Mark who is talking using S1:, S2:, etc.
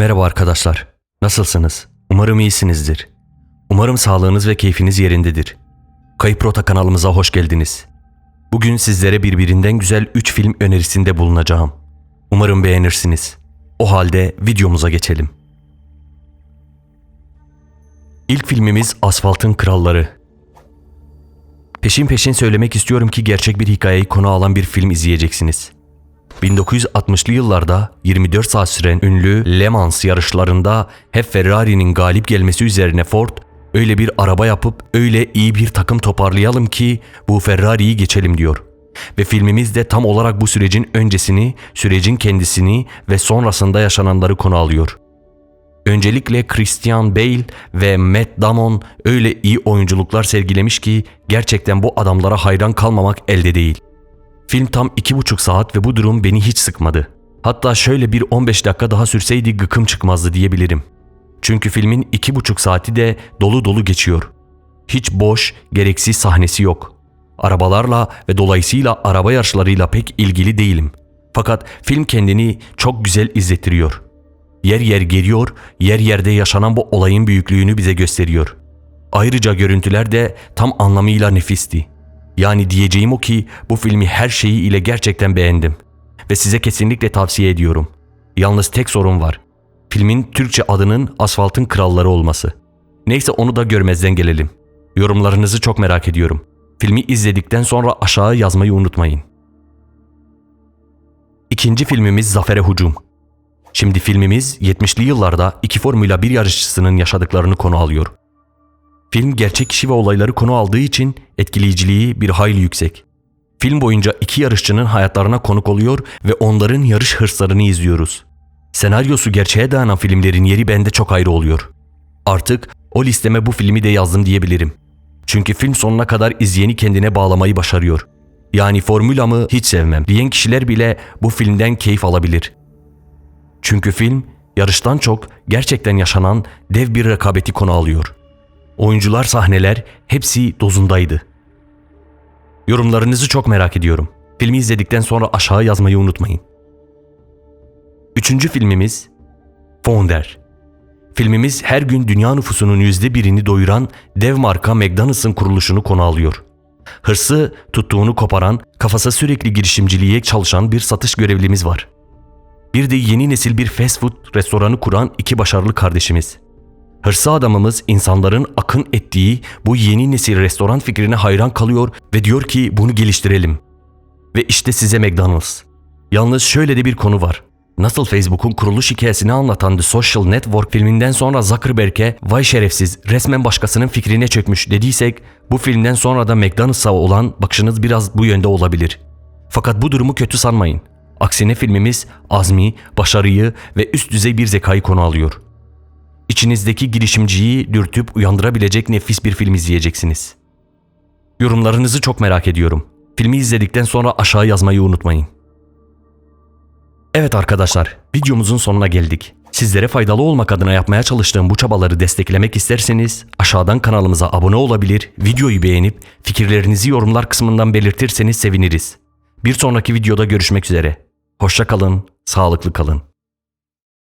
S1: Merhaba arkadaşlar. Nasılsınız? Umarım iyisinizdir. Umarım sağlığınız ve keyfiniz yerindedir. Kayıp Rota kanalımıza hoş geldiniz. Bugün sizlere birbirinden güzel 3 film önerisinde bulunacağım. Umarım beğenirsiniz. O halde videomuza geçelim. İlk filmimiz Asfaltın Kralları. Peşin peşin söylemek istiyorum ki gerçek bir hikayeyi konu alan bir film izleyeceksiniz. 1960'lı yıllarda 24 saat süren ünlü Le Mans yarışlarında hep Ferrari'nin galip gelmesi üzerine Ford öyle bir araba yapıp öyle iyi bir takım toparlayalım ki bu Ferrari'yi geçelim diyor. Ve filmimiz de tam olarak bu sürecin öncesini, sürecin kendisini ve sonrasında yaşananları konu alıyor. Öncelikle Christian Bale ve Matt Damon öyle iyi oyunculuklar sergilemiş ki gerçekten bu adamlara hayran kalmamak elde değil. Film tam iki buçuk saat ve bu durum beni hiç sıkmadı. Hatta şöyle bir 15 dakika daha sürseydi gıkım çıkmazdı diyebilirim. Çünkü filmin iki buçuk saati de dolu dolu geçiyor. Hiç boş, gereksiz sahnesi yok. Arabalarla ve dolayısıyla araba yarışlarıyla pek ilgili değilim. Fakat film kendini çok güzel izlettiriyor. Yer yer geliyor, yer yerde yaşanan bu olayın büyüklüğünü bize gösteriyor. Ayrıca görüntüler de tam anlamıyla nefisti. Yani diyeceğim o ki bu filmi her şeyi ile gerçekten beğendim. Ve size kesinlikle tavsiye ediyorum. Yalnız tek sorun var. Filmin Türkçe adının Asfaltın Kralları olması. Neyse onu da görmezden gelelim. Yorumlarınızı çok merak ediyorum. Filmi izledikten sonra aşağı yazmayı unutmayın. İkinci filmimiz Zafer'e Hucum. Şimdi filmimiz 70'li yıllarda iki Formula 1 yarışçısının yaşadıklarını konu alıyor. Film gerçek kişi ve olayları konu aldığı için etkileyiciliği bir hayli yüksek. Film boyunca iki yarışçının hayatlarına konuk oluyor ve onların yarış hırslarını izliyoruz. Senaryosu gerçeğe dayanan filmlerin yeri bende çok ayrı oluyor. Artık o listeme bu filmi de yazdım diyebilirim. Çünkü film sonuna kadar izleyeni kendine bağlamayı başarıyor. Yani formülamı hiç sevmem diyen kişiler bile bu filmden keyif alabilir. Çünkü film yarıştan çok gerçekten yaşanan dev bir rekabeti konu alıyor. Oyuncular, sahneler hepsi dozundaydı. Yorumlarınızı çok merak ediyorum. Filmi izledikten sonra aşağı yazmayı unutmayın. Üçüncü filmimiz Founder. Filmimiz her gün dünya nüfusunun yüzde birini doyuran dev marka McDonald's'ın kuruluşunu konu alıyor. Hırsı tuttuğunu koparan, kafası sürekli girişimciliğe çalışan bir satış görevlimiz var. Bir de yeni nesil bir fast food restoranı kuran iki başarılı kardeşimiz. Hırsı adamımız insanların akın ettiği bu yeni nesil restoran fikrine hayran kalıyor ve diyor ki bunu geliştirelim. Ve işte size McDonald's. Yalnız şöyle de bir konu var. Nasıl Facebook'un kuruluş hikayesini anlatan The Social Network filminden sonra Zuckerberg'e vay şerefsiz resmen başkasının fikrine çökmüş dediysek bu filmden sonra da McDonald's'a olan bakışınız biraz bu yönde olabilir. Fakat bu durumu kötü sanmayın. Aksine filmimiz azmi, başarıyı ve üst düzey bir zekayı konu alıyor. İçinizdeki girişimciyi dürtüp uyandırabilecek nefis bir film izleyeceksiniz. Yorumlarınızı çok merak ediyorum. Filmi izledikten sonra aşağı yazmayı unutmayın. Evet arkadaşlar, videomuzun sonuna geldik. Sizlere faydalı olmak adına yapmaya çalıştığım bu çabaları desteklemek isterseniz aşağıdan kanalımıza abone olabilir, videoyu beğenip fikirlerinizi yorumlar kısmından belirtirseniz seviniriz. Bir sonraki videoda görüşmek üzere. Hoşça kalın, sağlıklı kalın.